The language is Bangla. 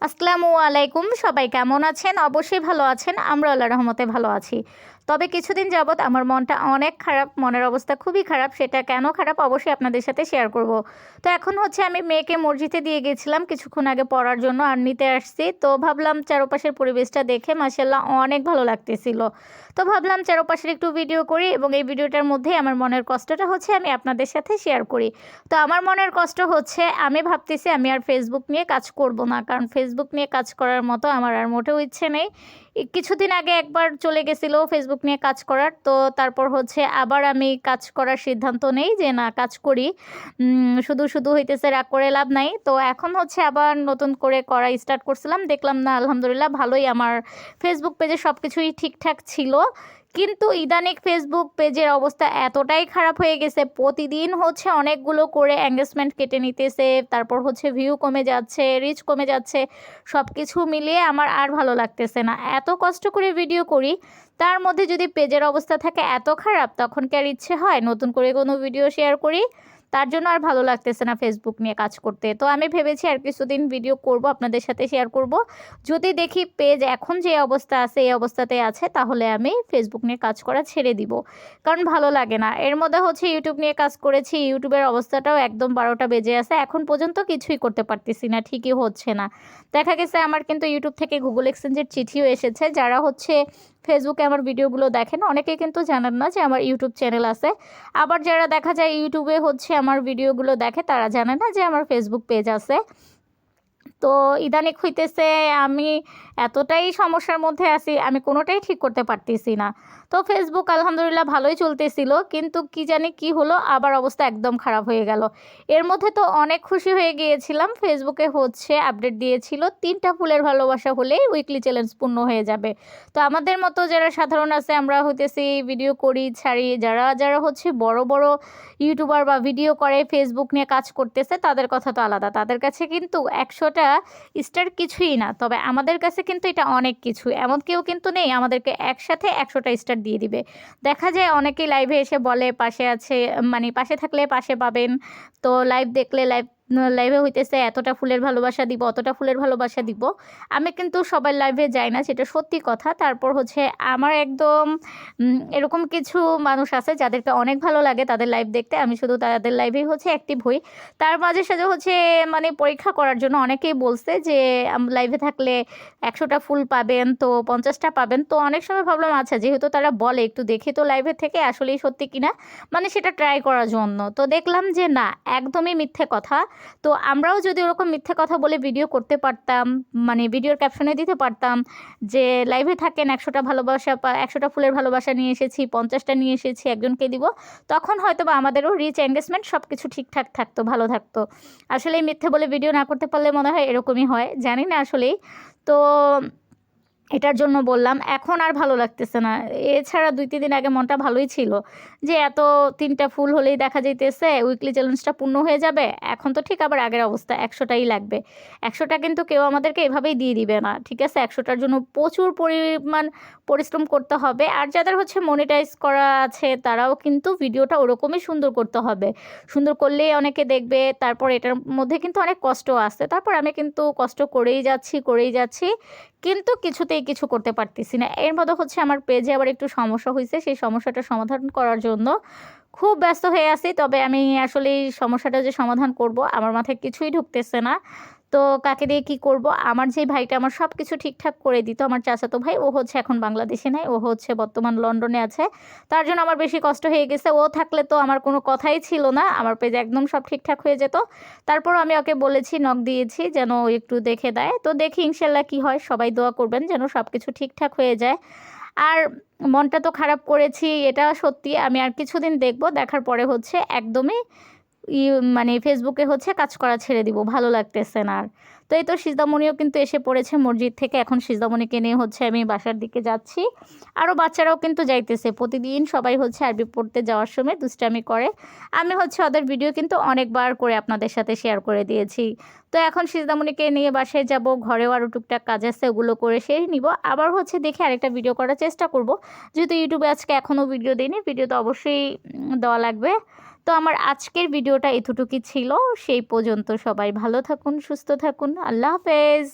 আসসালামু আলাইকুম সবাই কেমন আছেন? অবশ্যই ভালো আছেন আমরা আল্লাহ রহমতে ভালো আছি। তবে কিছুদিন যাবৎ আমার মনটা অনেক খারাপ, মনের অবস্থা খুবই খারাপ, সেটা কেন খারাপ অবশ্যই আপনাদের সাথে শেয়ার করব। তো এখন হচ্ছে আমি মেয়েকে মসজিদে দিয়ে গেছিলাম কিছুক্ষণ আগে পড়ার জন্য আর নিতে আসছি। তো ভাবলাম চারপাশের পরিবেশটা দেখে মাসাল্লাহ অনেক ভালো লাগতেছিল। তো ভাবলাম চারপাশের একটু ভিডিও করি এবং এই ভিডিওটার মধ্যেই আমার মনের কষ্টটা হচ্ছে আমি আপনাদের সাথে শেয়ার করি। তো আমার মনের কষ্ট হচ্ছে, আমি ভাবতেছি আমি আর ফেসবুক নিয়ে কাজ করব না, কারণ ফেসবুক নিয়ে কাজ করার মতো আমার আর মোটেও ইচ্ছে নেই। কিছুদিন আগে একবার চলে গেছিল ফেসবুক নিয়ে কাজ করার, তো তারপর হচ্ছে আবার আমি কাজ করার সিদ্ধান্ত নেই যে না, কাজ করি। শুধু শুধু হইতেছে রাগ করে লাভ নাই। তো এখন হচ্ছে আবার নতুন করে করা স্টার্ট করছিলাম। দেখলাম না, আলহামদুলিল্লাহ ভালোই আমার ফেসবুক পেজে সব কিছুই ঠিকঠাক ছিল। কিন্তু ইদানিক ফেসবুক পেজের অবস্থা এতটাই খারাপ হয়ে গেছে, প্রতিদিন হচ্ছে অনেকগুলো করে অ্যাঙ্গেজমেন্ট কেটে নিতেছে, তারপর হচ্ছে ভিউ কমে যাচ্ছে রিচ কমে যাচ্ছে সব কিছু মিলিয়ে আমার আর ভালো লাগতেছে না। এত কষ্ট করে ভিডিও করি, তার মধ্যে যদি পেজের অবস্থা থাকে এত খারাপ, তখন কি আর ইচ্ছে হয় নতুন করে কোনো ভিডিও শেয়ার করি? তার জন্য আর ভালো লাগতেছে না ফেসবুক নিয়ে কাজ করতে। তো আমি ভেবেছি আর কিছুদিন ভিডিও করব, আপনাদের সাথে শেয়ার করব। যদি দেখি পেজ এখন যে অবস্থা আছে, এই অবস্থাতে আছে, তাহলে আমি ফেসবুক নিয়ে কাজ করা ছেড়ে দিব। কারণ ভালো লাগে না। এর মধ্যে হচ্ছে ইউটিউব নিয়ে কাজ করেছি ইউটিউবের অবস্থাটাও একদম বারোটা বেজে আছে। এখন পর্যন্ত কিছুই করতে পারতেছি না, ঠিকই হচ্ছে না। দেখা গেছে আমার কিন্তু ইউটিউব থেকে গুগল এক্সচেঞ্জের চিঠিও এসেছে, যারা হচ্ছে ফেসবুকে আমার ভিডিওগুলো দেখেন, অনেকে কিন্তু জানেন না যে আমার ইউটিউব চ্যানেল আছে। আবার যারা দেখা যায় ইউটিউবে হচ্ছে আমার ভিডিওগুলো দেখে, তারা জানে না যে আমার ফেসবুক পেজ আছে। তো ইদানিক হইতেছে আমি এতটাই সমস্যার মধ্যে আছি, আমি কোনোটাই ঠিক করতে পারতেছি না। তো ফেসবুক আলহামদুলিল্লাহ ভালোই চলতেছিল, কিন্তু কি জানি কি হলো, আবার অবস্থা একদম খারাপ হয়ে গেল। এর মধ্যে তো অনেক খুশি হয়ে গিয়েছিলাম ফেসবুকে হচ্ছে আপডেট দিয়েছিল, তিনটা ফুলের ভালোবাসা হলেই উইকলি চ্যালেঞ্জ পূর্ণ হয়ে যাবে। তো আমাদের মতো যারা সাধারণ আছে, আমরা হইতেছি ভিডিও করি, ছাড়ি, যারা যারা হচ্ছে বড় বড় ইউটিউবার বা ভিডিও করে ফেসবুক নিয়ে কাজ করতেছে, তাদের কথা তো আলাদা। তাদের কাছে কিন্তু একশোটা স্টার কিছুই না, তবে আমাদের কাছে কিন্তু এটা অনেক কিছু। এমন কেউ কিন্তু নেই, আমাদেরকে একসাথে একশোটা স্টার দিয়ে দিবে। দেখা যায় অনেকেই লাইভে এসে বলে, পাশে আছে মানে পাশে থাকলে পাশে পাবেন। তো লাইভ দেখলে লাইভ লাইভে হইতেছে, এতটা ফুলের ভালোবাসা দিব, অতটা ফুলের ভালোবাসা দিব। আমি কিন্তু সবার লাইভে যাই না, সেটা সত্যি কথা। তারপর হচ্ছে আমার একদম এরকম কিছু মানুষ আছে যাদেরকে অনেক ভালো লাগে তাদের লাইভ দেখতে। আমি শুধু তাদের লাইভেই হচ্ছে অ্যাক্টিভ হই। তার মাঝে সাঝে হচ্ছে মানে পরীক্ষা করার জন্য অনেকেই বলছে যে লাইভে থাকলে একশোটা ফুল পাবেন, তো পঞ্চাশটা পাবেন। তো অনেক সময় ভাবলাম আচ্ছা যেহেতু তারা বলে, একটু দেখি তো লাইভে থেকে আসলেই সত্যি কিনা? মানে সেটা ট্রাই করার জন্য। তো দেখলাম যে না, একদমই মিথ্যে কথা। তো আমরাও যদি ওরকম মিথ্যে কথা বলে ভিডিও করতে পারতাম মানে ভিডিওর ক্যাপশনে দিতে পারতাম যে লাইভে থাকেন, একশোটা ভালোবাসা একশোটা ফুলের ভালোবাসা নিয়ে এসেছি, পঞ্চাশটা নিয়ে এসেছি, একজনকে দিব। তখন হয়তো বা আমাদেরও রিচ এঙ্গেজমেন্ট সব কিছু ঠিকঠাক থাকতো, ভালো থাকতো। আসলে মিথ্যে বলে ভিডিও না করতে পারলে মনে হয় এরকমই হয়, জানি না আসলেই। তো এটার জন্য বললাম, এখন আর ভালো লাগতেছে না। এছাড়া দুই, তিন দিন আগে মনটা ভালোই ছিল যে, এত তিনটা ফুল হলেই দেখা যাইতেছে উইকলি চ্যালেঞ্জটা পূর্ণ হয়ে যাবে, এখন তো ঠিক আবার আগের অবস্থা, একশোটাই লাগবে। একশোটা কিন্তু কেউ আমাদেরকে এভাবেই দিয়ে দিবে না, ঠিক আছে? একশোটার জন্য প্রচুর পরিমাণ পরিশ্রম করতে হবে, আর যাদের হচ্ছে মনিটাইজ করা আছে, তারাও কিন্তু ভিডিওটা ওরকমই সুন্দর করতে হবে। সুন্দর করলেই অনেকে দেখবে, তারপর এটার মধ্যে কিন্তু অনেক কষ্ট আসছে তারপর আমি কিন্তু কষ্ট করেই যাচ্ছি করেই যাচ্ছি। কিন্তু কিছুতেই কিছু করতে পারতেছি না। এর মধ্যে হচ্ছে আমার পেজে আবার একটু সমস্যা হয়েছে সেই সমস্যাটা সমাধান করার জন্য খুব ব্যস্ত হয়ে আছি। তবে আমি আসলে এই সমস্যাটা যে সমাধান করব, আমার মাথায় কিছুই ঢুকতেছে না। তো কাকে দিয়ে কি করব? আমার যে ভাইটা আমার সব কিছু ঠিকঠাক করে দিত, আমার চাচাতো ভাই, ও হচ্ছে এখন বাংলাদেশে নাই, ও হচ্ছে বর্তমান লন্ডনে আছে। তার জন্য আমার বেশি কষ্ট হয়ে গেছে, ও থাকলে তো আমার কোনো কথাই ছিল না, আমার পেজ একদম সব ঠিকঠাক হয়ে যেত। তারপর আমি ওকে বলেছি, নখ দিয়েছি যেন একটু দেখে দেয়। তো দেখি ইনশাল্লাহ কি হয়, সবাই দোয়া করবেন যেন সব কিছু ঠিকঠাক হয়ে যায়। আর মনটা তো খারাপ করেছি, এটা সত্যি, আমি আর কিছুদিন দেখব, দেখার পরে হচ্ছে একদমই মানে ফেসবুকে হচ্ছে, কাজ করা ছেড়ে দিব, ভালো লাগতেছে না আর। তো এই তো সিজদামণিও কিন্তু এসে পড়েছে মসজিদ থেকে। এখন সিজদামণিকে নিয়ে হচ্ছে আমি বাসার দিকে যাচ্ছি। আরও বাচ্চারাও কিন্তু যাইতেছে। প্রতিদিন সবাই হচ্ছে আরবি পড়তে যাওয়ার সময় দুষ্টামি করে। আমি হচ্ছে ওদের ভিডিও কিন্তু অনেকবার করে আপনাদের সাথে শেয়ার করে দিয়েছি। তো এখন সিজদামণিকে নিয়ে বাসায় যাব, ঘরেও আরও টুকটাক কাজ আছে, ওগুলো করে সেরে নিব। আবার হচ্ছে দেখে আরেকটা ভিডিও করার চেষ্টা করব। যেহেতু ইউটিউবে আজকে এখনও ভিডিও দিইনি ভিডিও তো অবশ্যই দেওয়া লাগবে। তো আমার আজকের ভিডিওটা এতটুকুই ছিল। সেই পর্যন্ত সবাই ভালো থাকুন, সুস্থ থাকুন। আল্লাহ হাফেজ।